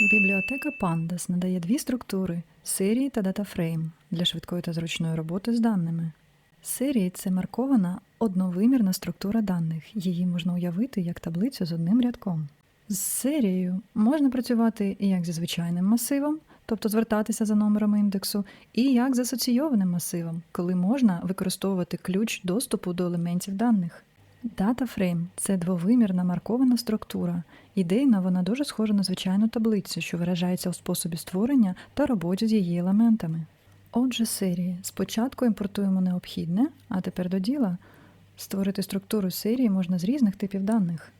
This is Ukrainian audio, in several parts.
Бібліотека Pandas надає дві структури серії та датафрейм для швидкої та зручної роботи з даними. Серії це маркована одновимірна структура даних. Її можна уявити як таблицю з одним рядком. З серією можна працювати і як зі звичайним масивом, тобто звертатися за номером індексу, і як з асоційованим масивом, коли можна використовувати ключ доступу до елементів даних. Датафрейм це двовимірна маркована структура. Ідейно вона дуже схожа на звичайну таблицю, що виражається у способі створення та роботі з її елементами. Отже, серії. Спочатку імпортуємо необхідне, а тепер до діла. Створити структуру серії можна з різних типів даних.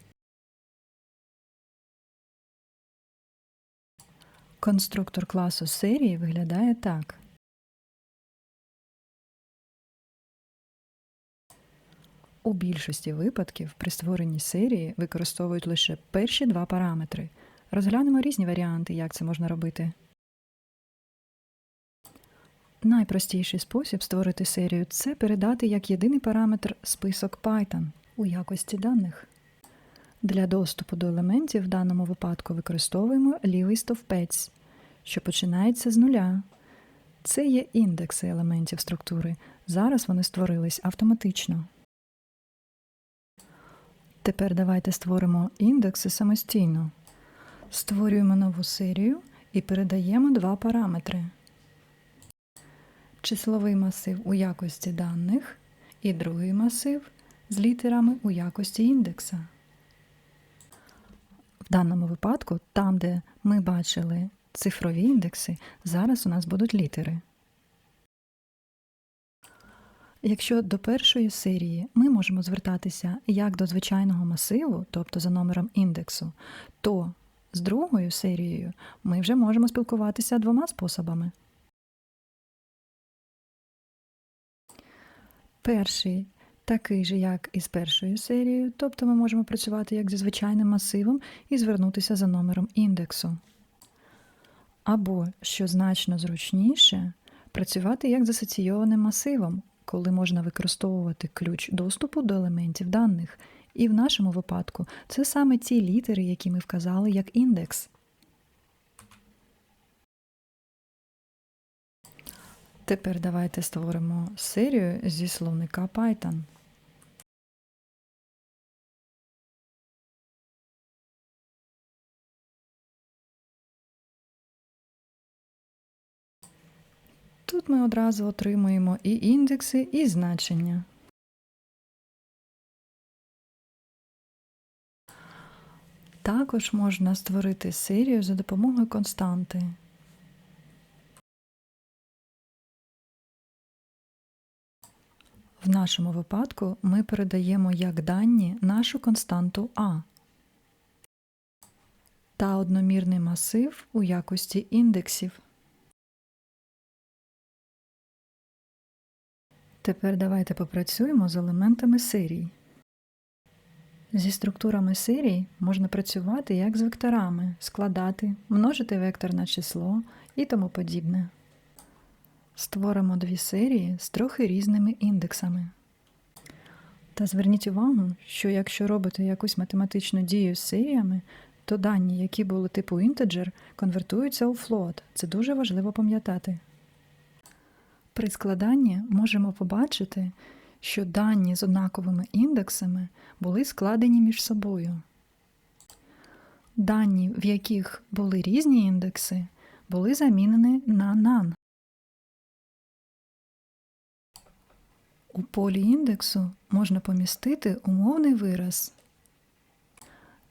Конструктор класу серії виглядає так. У більшості випадків при створенні серії використовують лише перші два параметри. Розглянемо різні варіанти, як це можна робити. Найпростіший спосіб створити серію це передати як єдиний параметр список Python у якості даних. Для доступу до елементів в даному випадку використовуємо лівий стовпець, що починається з нуля. Це є індекси елементів структури. Зараз вони створились автоматично. Тепер давайте створимо індекси самостійно. Створюємо нову серію і передаємо два параметри. Числовий масив у якості даних і другий масив з літерами у якості індекса. В даному випадку, там, де ми бачили цифрові індекси, зараз у нас будуть літери. Якщо до першої серії ми можемо звертатися як до звичайного масиву, тобто за номером індексу, то з другою серією ми вже можемо спілкуватися двома способами. Перший такий же, як і з першою серією, тобто ми можемо працювати як зі звичайним масивом і звернутися за номером індексу. Або, що значно зручніше, працювати як з асоційованим масивом, коли можна використовувати ключ доступу до елементів даних. І в нашому випадку це саме ті літери, які ми вказали як індекс. Тепер давайте створимо серію зі словника Python. Тут ми одразу отримуємо і індекси, і значення. Також можна створити серію за допомогою константи. В нашому випадку ми передаємо як дані нашу константу А та одномірний масив у якості індексів. Тепер давайте попрацюємо з елементами серій. Зі структурами серій можна працювати як з векторами, складати, множити вектор на число і тому подібне. Створимо дві серії з трохи різними індексами. Та зверніть увагу, що якщо робите якусь математичну дію з серіями, то дані, які були типу integer, конвертуються у float. Це дуже важливо пам'ятати. При складанні можемо побачити, що дані з однаковими індексами були складені між собою. Дані, в яких були різні індекси, були замінені на none. У полі індексу можна помістити умовний вираз.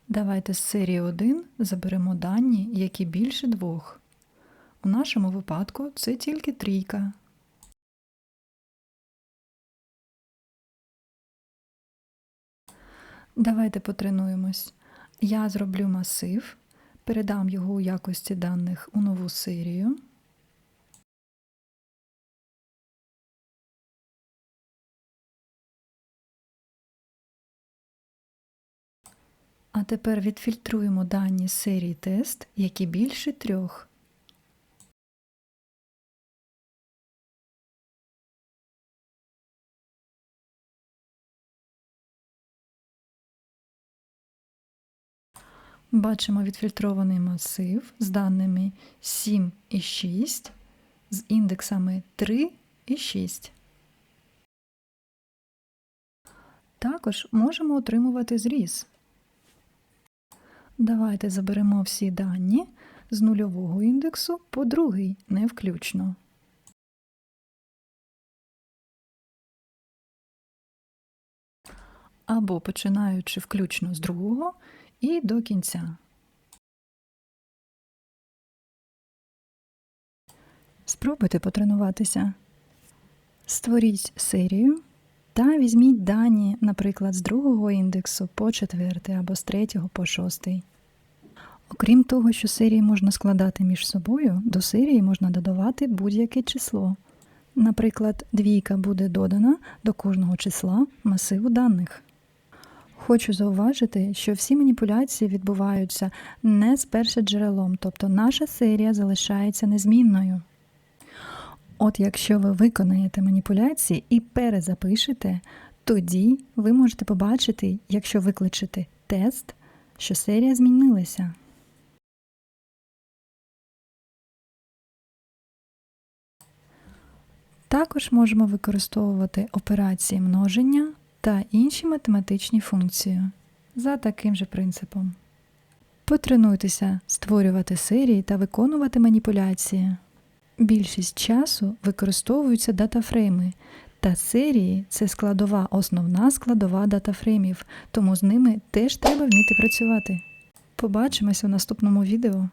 Давайте з серії 1 заберемо дані, які більше двох. У нашому випадку це тільки трійка. Давайте потренуємось. Я зроблю масив, передам його у якості даних у нову серію. А тепер відфільтруємо дані серії тест, які більше трьох. Бачимо відфільтрований масив з даними 7 і 6 з індексами 3 і 6. Також можемо отримувати зріз. Давайте заберемо всі дані з нульового індексу по другий, не включно. Або починаючи включно з другого і до кінця. Спробуйте потренуватися. Створіть серію та візьміть дані, наприклад, з другого індексу по четвертий або з третього по шостий. Окрім того, що серії можна складати між собою, до серії можна додавати будь-яке число. Наприклад, двійка буде додана до кожного числа масиву даних. Хочу зауважити, що всі маніпуляції відбуваються не з першоджерелом, тобто наша серія залишається незмінною. От якщо ви виконаєте маніпуляції і перезапишете, тоді ви можете побачити, якщо викличете тест, що серія змінилася. Також можемо використовувати операції множення та інші математичні функції за таким же принципом. Потренуйтеся створювати серії та виконувати маніпуляції. Більшість часу використовуються датафрейми, та серії це складова, основна складова датафреймів, тому з ними теж треба вміти працювати. Побачимось у наступному відео.